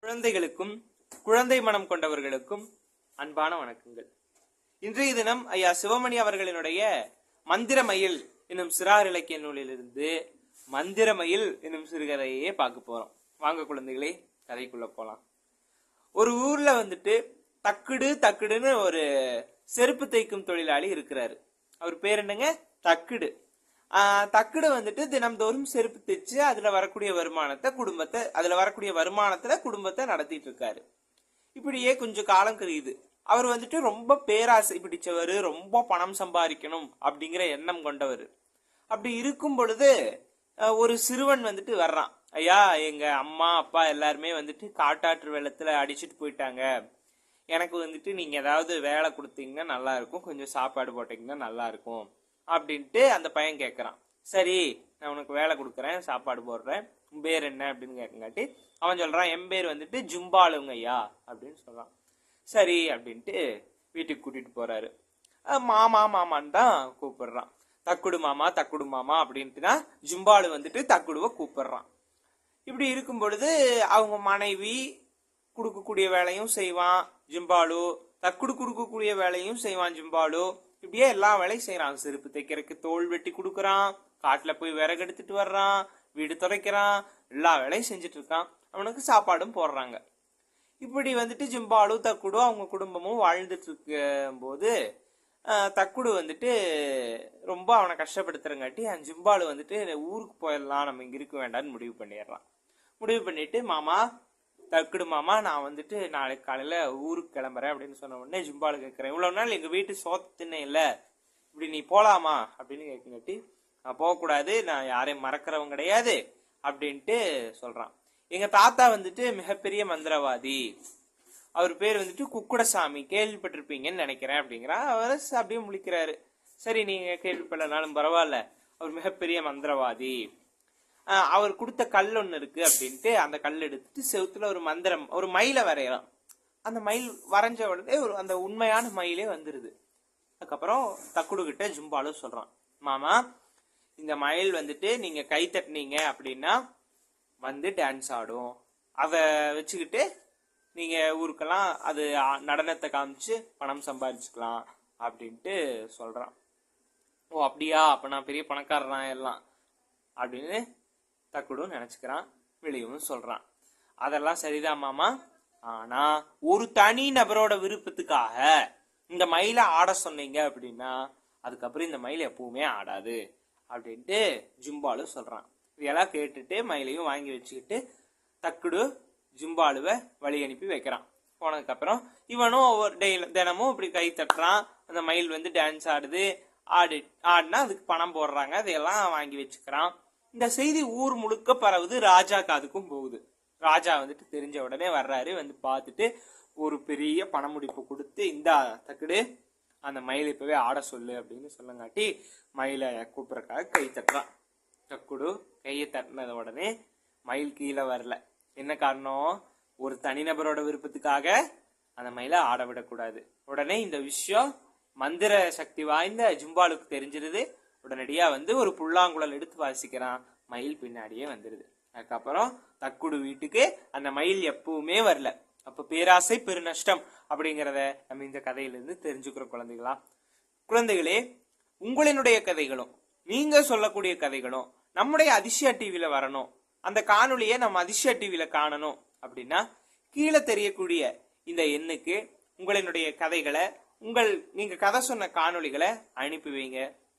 குழந்தைகளுக்கும் குழந்தை மனம் கொண்டவர்களுக்கும் அன்பான வணக்கங்கள். இன்றைய தினம் ஐயா சிவமணி அவர்களினுடைய மந்திரமயில் என்னும் சிறார் இலக்கிய நூலிலிருந்து மந்திரமயில் என்னும் சிறுகதையே பார்க்க போறோம். வாங்க குழந்தைகளே கதைக்குள்ள போலாம். ஒரு ஊர்ல வந்துட்டு தக்குடு தக்குடுன்னு ஒரு செருப்பு தைக்கும் தொழிலாளி இருக்கிறாரு. அவர் பேர் என்னங்க? தக்குடு. தக்குடு வந்துட்டு தினம்தோறும் செருப்பு தைச்சு அதுல வரக்கூடிய வருமானத்தை குடும்பத்தை அதுல வரக்கூடிய வருமானத்துல குடும்பத்தை நடத்திட்டு இருக்காரு. இப்படியே கொஞ்சம் காலம் கழியுது அவர் வந்துட்டு ரொம்ப பேராசை பிடிச்சவர் ரொம்ப பணம் சம்பாதிக்கணும் அப்படிங்கிற எண்ணம் கொண்டவர். அப்படி இருக்கும் பொழுது ஒரு சிறுவன் வந்துட்டு வர்றான். ஐயா எங்க அம்மா அப்பா எல்லாருமே வந்துட்டு காட்டாற்று வெள்ளத்துல அடிச்சுட்டு போயிட்டாங்க. எனக்கு வந்துட்டு நீங்கள் ஏதாவது வேலை கொடுத்தீங்கன்னா நல்லாயிருக்கும் கொஞ்சம் சாப்பாடு போட்டீங்கன்னா நல்லாயிருக்கும் அப்படின்ட்டு அந்த பையன் கேட்குறான் சரி நான் உனக்கு வேலை கொடுக்குறேன் சாப்பாடு போடுறேன். உன் பேர் என்ன அப்படின்னு கேட்கங்காட்டி அவன் சொல்கிறான் என் பேர் வந்துட்டு ஜும்பாலுங்க ஐயா அப்படின்னு சொல்கிறான் சரி அப்படின்ட்டு வீட்டுக்கு கூட்டிகிட்டு போகிறாரு மாமா மாமான்னு தான் கூப்பிடுறான். தக்குடு மாமா தக்குடு மாமா அப்படின்ட்டு தான் ஜும்பாலு வந்துட்டு தக்குடுவை கூப்பிடுறான். இப்படி இருக்கும் பொழுது அவங்க மனைவி கொடுக்கக்கூடிய வேலையும் செய்வான் ஜிம்பாலு. தக்குடு கொடுக்கக்கூடிய வேலையும் செய்வான் ஜிம்பாலு. இப்படியே எல்லா வேலையும் செய்யறான் செருப்பு தைக்கிறதுக்கு தோல் வெட்டி கொடுக்குறான். காட்டுல போய் விறகு எடுத்துட்டு வர்றான். வீடு துடைக்கிறான். எல்லா வேலையும் செஞ்சுட்டு இருக்கான். அவனுக்கு சாப்பாடும் போடுறாங்க. இப்படி வந்துட்டு ஜிம்பாலு தக்குடு அவங்க குடும்பமும் வாழ்ந்துட்டு இருக்கும் போது தக்குடு வந்துட்டு ரொம்ப அவனை கஷ்டப்படுத்துறங்காட்டி அந்த ஜிம்பாலு வந்துட்டு ஊருக்கு போயிடலாம். நம்ம இங்க இருக்க வேண்டாம்னு முடிவு பண்ணிடுறான். முடிவு பண்ணிட்டு மாமா தக்குடு மாமா நான் வந்துட்டு நாளைக்கு காலையில் ஊருக்கு கிளம்புறேன் அப்படின்னு சொன்ன உடனே ஜிம்பாலு கேட்குறேன் இவ்வளோ நாள் எங்கள் வீட்டு சோத்து தின்ன இப்படி நீ போகலாமா அப்படின்னு கேட்குங்காட்டி நான் போகக்கூடாது நான் யாரையும் மறக்கிறவன் கிடையாது அப்படின்ட்டு சொல்கிறான் எங்கள் தாத்தா வந்துட்டு மிகப்பெரிய மந்திரவாதி. அவர் பேர் வந்துட்டு குக்குடசாமி கேள்விப்பட்டிருப்பீங்கன்னு நினைக்கிறேன் அப்படிங்கிறா அவர் அப்படியே முழிக்கிறாரு. சரி நீங்கள் கேள்விப்படலனாலும் பரவாயில்ல. அவர் மிகப்பெரிய மந்திரவாதி. அவர் கொடுத்த கல் ஒன்று இருக்கு அப்படின்ட்டு அந்த கல் எடுத்துட்டு செவுத்துல ஒரு மந்திரம் ஒரு மயிலை வரையலாம். அந்த மயில் வரைஞ்ச உடனே ஒரு அந்த உண்மையான மயிலே வந்துருது. அதுக்கப்புறம் தக்குடு கிட்ட ஜும்பாலும் சொல்றான் மாமா இந்த மயில் வந்துட்டு நீங்க கை தட்டினீங்க அப்படின்னா வந்து டான்ஸ் ஆடும். அதை வச்சுக்கிட்டு நீங்க ஊருக்கெல்லாம் அது நடனத்தை காமிச்சு பணம் சம்பாதிச்சுக்கலாம் அப்படின்ட்டு சொல்றான். ஓ அப்படியா? அப்ப நான் பெரிய பணக்காரனா எல்லாம்? அப்படின்னு தக்குடும் நினைச்சுக்கிறான் வெளியவும் சொல்றான். அதெல்லாம் சரிதான் மாமா. ஆனா ஒரு தனி நபரோட விருப்பத்துக்காக இந்த மயிலை ஆட சொன்னீங்க அப்படின்னா அதுக்கப்புறம் இந்த மயில் எப்பவுமே ஆடாது அப்படின்ட்டு ஜும்பாலு சொல்றான். இதெல்லாம் கேட்டுட்டு மயிலையும் வாங்கி வச்சுக்கிட்டு தக்குடு ஜும்பாலுவை வழி அனுப்பி வைக்கிறான். போனதுக்கப்புறம் இவனும் ஒவ்வொரு டெய்ல தினமும் இப்படி கை தட்டுறான். அந்த மயில் வந்து டான்ஸ் ஆடுது. ஆடி ஆடினா அதுக்கு பணம் போடுறாங்க. அதையெல்லாம் வாங்கி வச்சுக்கிறான். இந்த செய்தி ஊர் முழுக்க பரவுது ராஜா காதுக்கும் போகுது. ராஜா வந்துட்டு தெரிஞ்ச உடனே வர்றாரு வந்து பார்த்துட்டு ஒரு பெரிய பணமுடிப்பு கொடுத்து இந்தா தக்குடு அந்த மயில் இப்பவே ஆட சொல்லு அப்படின்னு சொல்லங்காட்டி மயிலை கூப்பிட்றக்காக கை தட்டுறான் தக்குடு கையை தட்டினத உடனே மயில் கீழே வரல. என்ன காரணம்? ஒரு தனிநபரோட விருப்பத்துக்காக அந்த மயிலை ஆட விடக்கூடாது. உடனே இந்த விஷயம் மந்திர சக்தி வாய்ந்த ஜும்பாலுக்கு தெரிஞ்சிருது. உடனடியாக வந்து ஒரு புல்லாங்குழல் எடுத்து வாசிக்கிறான். மயில் பின்னாடியே வந்துடுது அதுக்கப்புறம் தக்குடு வீட்டுக்கு அந்த மயில் எப்பவுமே வரல. அப்போ பேராசை பெருநஷ்டம் அப்படிங்கிறத நம்ம இந்த கதையிலிருந்து தெரிஞ்சுக்கிற குழந்தைகளா? குழந்தைகளே உங்களினுடைய கதைகளும் நீங்க சொல்லக்கூடிய கதைகளும் நம்முடைய அதிசயா டிவியில் வரணும். அந்த காணொலியை நம்ம அதிசயா டிவியில் காணணும் அப்படின்னா கீழே தெரியக்கூடிய இந்த எண்ணுக்கு உங்களினுடைய கதைகளை உங்கள் நீங்க கதை சொன்ன காணொளிகளை அனுப்பி வைங்க.